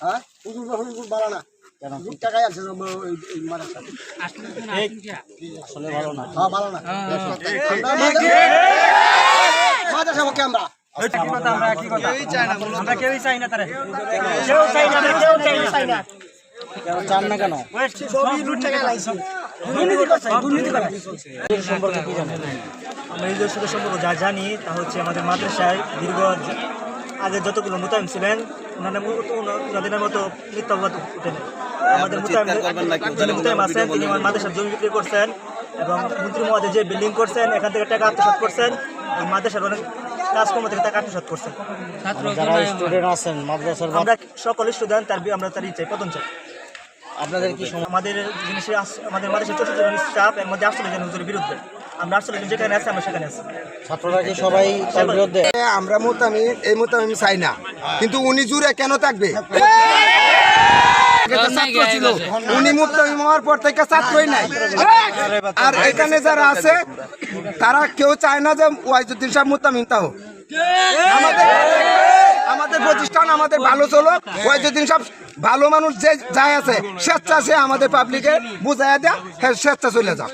হ্যাঁ? আমরা কেউই চাই না কেউ চাই সম্পর্ক যা জানি তা হচ্ছে আমাদের মাদ্রাসায় দীর্ঘ আগে যতগুলো মোতায়েন ছিলেন ওনাদের মতো ওনাদের মতো মিথ্যাবাদ উঠেন আমাদের মোতায়েন যিনি মোতায়েন আছেন তিনি আমার মাদ্রাসার জমি বিক্রি করছেন এবং মন্ত্রী মহোদয় যে বিল্ডিং করছেন এখান থেকে টাকা আত্মসাৎ করছেন এবং মাদ্রাসার অনেক কাজকর্ম থেকে টাকা আত্মসাৎ করছেন। আমরা সকল স্টুডেন্ট তার আমরা তার চাই পতন চাই। আপনাদের কি আমাদের জিনিসে আমাদের মাদ্রাসার চতুর্থ জন স্টাফ এর মধ্যে জন হুজুরের বিরুদ্ধে। আমরা আটচল্লিশ যেখানে আছে আমরা সেখানে আছি। ছাত্ররা কি সবাই তার বিরুদ্ধে আমরা মোতামি এই মোতামি চাই না। কিন্তু উনি জুড়ে কেন থাকবে? ছাত্র ছিল। উনি মুক্তামি হওয়ার পর থেকে ছাত্রই নাই। আর এখানে যারা আছে তারা কেউ চায় না যে ওয়াইজুদ্দিন সাহেব মুতামিন তাও। আমাদের আমাদের প্রতিষ্ঠান আমাদের ভালো চলো ওয়াইজুদ্দিন সাহেব ভালো মানুষ যে যাই আছে স্বেচ্ছা সে আমাদের পাবলিকে বুঝাইয়া দেয়া হ্যাঁ স্বেচ্ছা চলে যাও